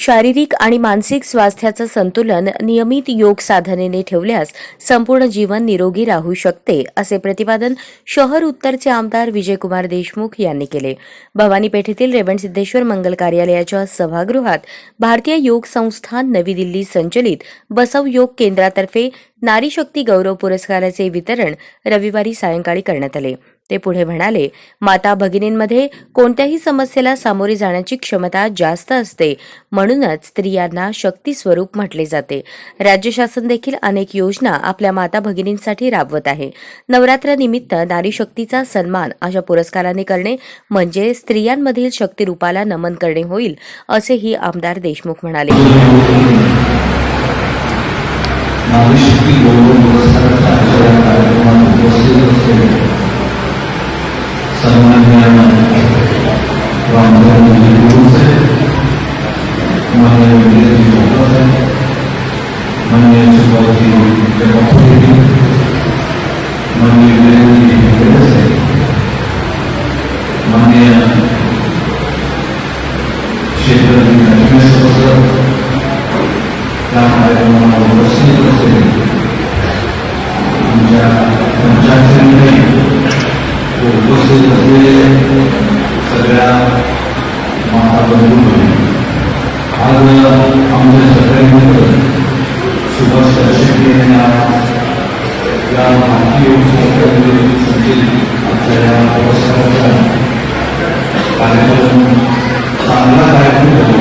शारीरिक आणि मानसिक स्वास्थ्याचं संतुलन नियमित योग साधनेने ठेवल्यास संपूर्ण जीवन निरोगी राहू शकते असे प्रतिपादन शहर उत्तरचे आमदार विजयकुमार देशमुख यांनी केले. भवानी पेठेतील रेवणसिद्धेश्वर मंगल कार्यालयाच्या सभागृहात भारतीय योग संस्थान नवी दिल्ली संचलित बसव योग केंद्रातर्फे नारी शक्ती गौरव पुरस्काराचे वितरण रविवारी सायंकाळी करण्यात आले. ते पुढे म्हणाले माता भगिनींमध्ये कोणत्याही समस्येला सामोरे जाण्याची क्षमता जास्त असते. म्हणूनच स्त्रियांना शक्ती स्वरूप म्हटले जाते. राज्य शासन देखील अनेक योजना आपल्या माता भगिनींसाठी राबवत आहे. नवरात्रानिमित्त नारी शक्तीचा सन्मान अशा पुरस्काराने करणे म्हणजे स्त्रियांमधील शक्तिरूपाला नमन करणे होईल असेही आमदार देशमुख म्हणाले. नारीशक्ती गौरव पुरस्काराच्या कार्यक्रमात उपस्थित असलेले माननीय विजयजी चोपडा साहेब माननीय शिवाजी जगन्नाथ माननीय विजयजी भेडे साहेब माननीय शेखरजी लक्ष्मेश्वर सर या कार्यक्रमाला उपस्थित असलेले आमच्या पंचायतीमध्ये उपस्थित असलेले सगळ्या माता बंधूंनी आज आमचे सगळे मित्र सुभाष शेट्टी यांनी या भारतीय योग संचलित आमच्या या पुरस्काराचा कार्यक्रम चांगला कार्यक्रम झाला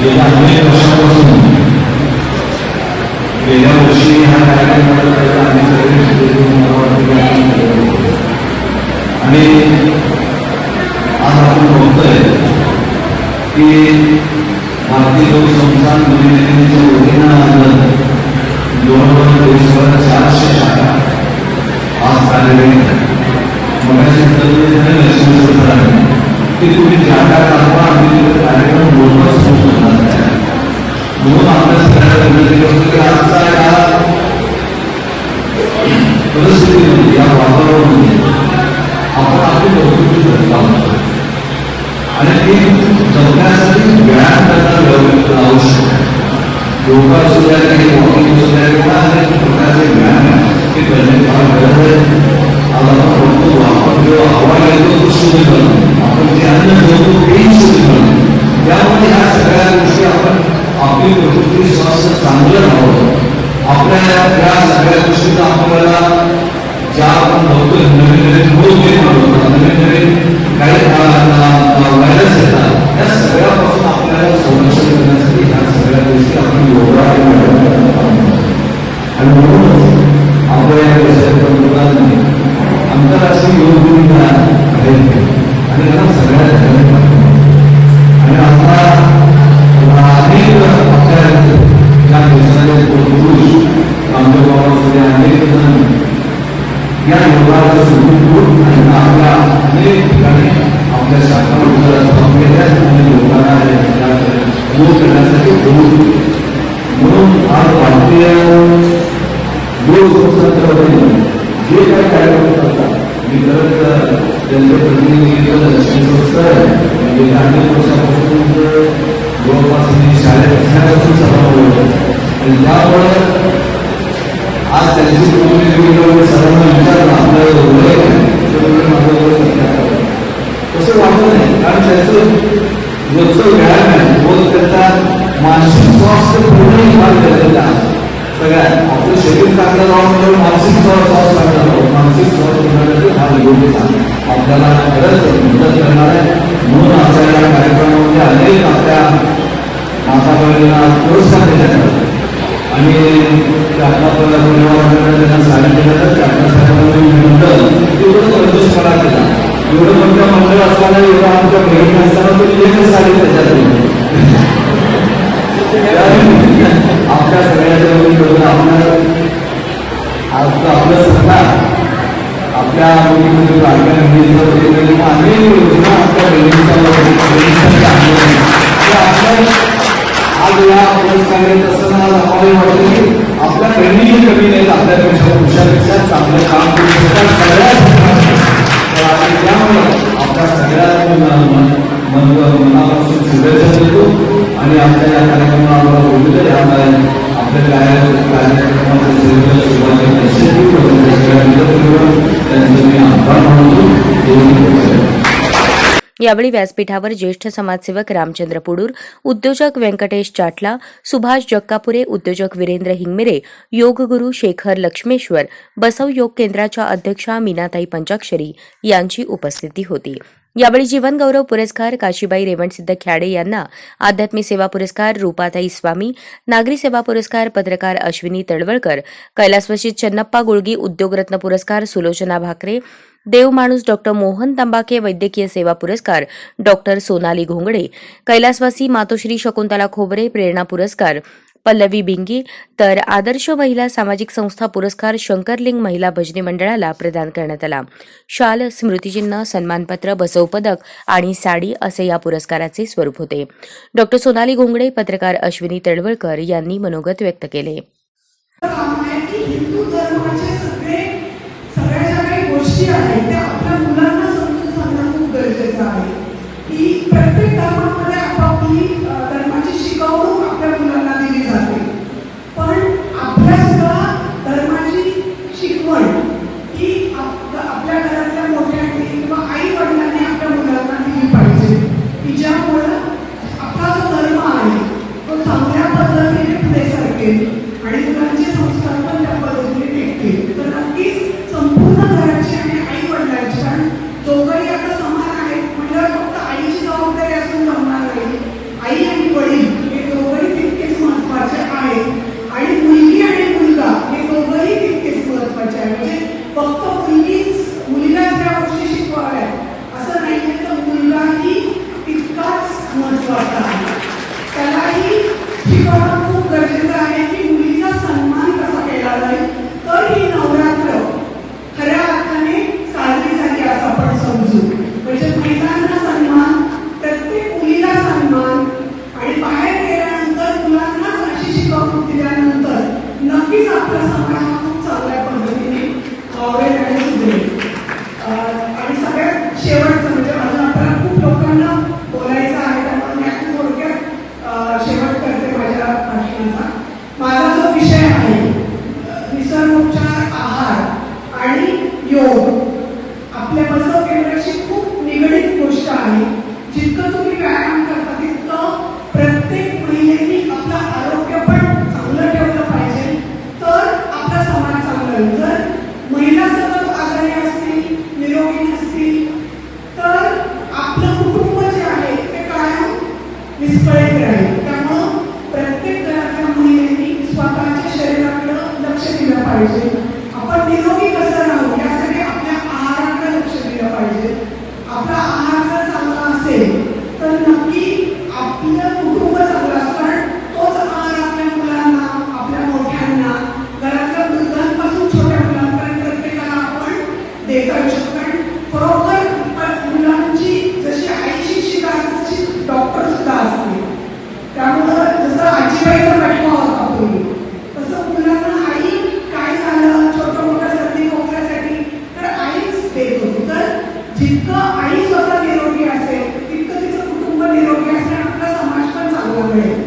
गेल्या अनेक वर्षापासून गेल्या वर्षी हा कार्यक्रम आम्ही सगळे शिकवून मला वाटतं की आपण करत होतो. आणि आज आपण बघतोय की भारतीय लोक संस्थान नवीन वतीनं आज जवळजवळ देशभरात चारशे शाखा आज कार्यरत आहेत मगाशी लक्ष्मी आहे की तुम्ही जागा दाखवा आणि तिथे कार्यक्रम बोलणं सुरू करणार म्हणून आपल्या सगळ्या विनंती करतो की आजचा या परिस्थितीमध्ये या वातावरणामध्ये आपण आपली प्रकृती जगता आणि ती जगण्यासाठी व्यायाम करणं आवश्यक आहे योगा सुद्धा काही वॉकिंग असू किंवा अनेक प्रकारचे व्यायाम आहे ते करणे फार गरज आहे आपण बघतो आपण हवा येतो तो शुद्ध आपण जे अन्न तेही शुद्ध त्यामुळे ह्या सगळ्या गोष्टी आपण आपली प्रकृती स्वास्थ्य चांगलं राहावं आपल्या या सगळ्या गोष्टीचा आपल्याला ज्या आपण बघतोय नवीन नवीन रोग निर्माण होतात नवीन नवीन काही व्हायरस येतात या सगळ्यापासून आपल्याला संरक्षण करण्यासाठी ह्या सगळ्या गोष्टी आपण योगा आणि व्यायाम करत आहोत. आणि म्हणूनच आपल्या या देशाच्या पंतप्रधानांनी आंतरराष्ट्रीय योग दिन आहेत आणि त्यांना सगळ्या धन्यवाद पाठवले. आणि आता अनेक आपल्या या देशाचे पुरुष रामदेव बाबा वगैरे अनेक जण या योगाला आणि आपल्या अनेक ठिकाणी आपल्या शाखा केल्या आणि लोकांना योग करण्यासाठी म्हणून आज भारतीय योग संस्थांच्या जे काही कार्यक्रम करतात मी खरंच त्यांचे प्रतिनिधी लक्ष्मी म्हणजे वर्षापासून जवळपास मी शाळेत असण्यापासून सहभागी होतो आणि त्यामुळे आज त्यांची सर्वांना विचारलं आपल्याला तसं वाटत नाही कारण त्याचं रोजचं व्यायाम आहे रोज त्याचा मानसिक स्वास्थ्य पूर्णही भाग गरजेचा आहे सगळ्यात आपलं शरीर चांगलं राहून तर मानसिक स्वास्थ्य चांगलं राहून मानसिक स्वास्थ्य होण्यासाठी हा योग्य आपल्याला खरंच मदत करणार आहे म्हणून आमच्या या कार्यक्रमामध्ये अनेक आपल्या माता बहिणींना पुरस्कार देण्यात आले. आणि ते आपला त्यांना सांगितलं जातं की आपल्या साहेबांनी मंडळ एवढं संतोषपणा केला एवढं मोठं मंडळ असताना एवढं आमच्या बहिणी असताना तो एकच सांगितलं त्याच्यात आपल्या सगळ्याच्या वतीनं आपलं आज आपलं सरकार आपल्या मुलीमध्ये बायका अनेक योजना आपल्या आपल्या आज या पुरस्काराने असताना मला दाखवावे वाटते आपल्या बहिणीही कमी नाहीत आपल्यापेक्षा पुरुषापेक्षा चांगलं काम करू शकतात सगळ्या त्यामुळे आपल्या सगळ्या मनापासून शुभेच्छा देतो. आणि आमच्या या कार्यक्रमाला बोललेलं या यावेळी व्यासपीठावर ज्येष्ठ समाजसेवक रामचंद्र पुडूर उद्योजक व्यंकटेश चाटला सुभाष जक्कापुरे उद्योजक वीरेंद्र हिंगमिरे योगगुरु शेखर लक्ष्मेश्वर बसव योग केंद्राच्या अध्यक्षा मीनाताई पंचाक्षरी यांची उपस्थिती होती. यावेळी जीवनगौरव पुरस्कार काशीबाई रेवणसिद्ध ख्याडे यांना आध्यात्मिक सेवा पुरस्कार रूपाताई स्वामी नागरी सेवा पुरस्कार पत्रकार अश्विनी तळवळकर कैलासवशी चन्नप्पा गुळगी उद्योगरत्न पुरस्कार सुलोचना भाकरे देव माणूस डॉक्टर मोहन तंबाके वैद्यकीय सेवा पुरस्कार डॉक्टर सोनाली घोंगडे कैलासवासी मातोश्री शकुंतला खोबरे प्रेरणा पुरस्कार पल्लवी बिंगी तर आदर्श महिला सामाजिक संस्था पुरस्कार शंकरलिंग महिला भजनी मंडळाला प्रदान करण्यात आला. शाल स्मृतिचिन्ह सन्मानपत्र बसवपदक आणि साडी असे या पुरस्काराचे स्वरूप होते. डॉक्टर सोनाली घोंगडे पत्रकार अश्विनी तळवळकर यांनी मनोगत व्यक्त केले. की प्रत्येक धर्मामध्ये आपापली Thank you. आई स्वतः निरोगी असेल तितकं तिचं कुटुंब निरोगी असेल आपला समाज पण चांगला मिळेल.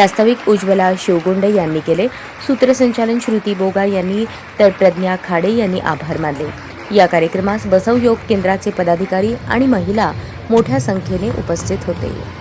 प्रास्ताविक उज्ज्वला शिवगुंडे यांनी केले. सूत्रसंचालन श्रुती बोगा यांनी तर प्रज्ञा खाडे यांनी आभार मानले. या कार्यक्रमास बसव योग केंद्राचे पदाधिकारी आणि महिला मोठ्या संख्येने उपस्थित होते.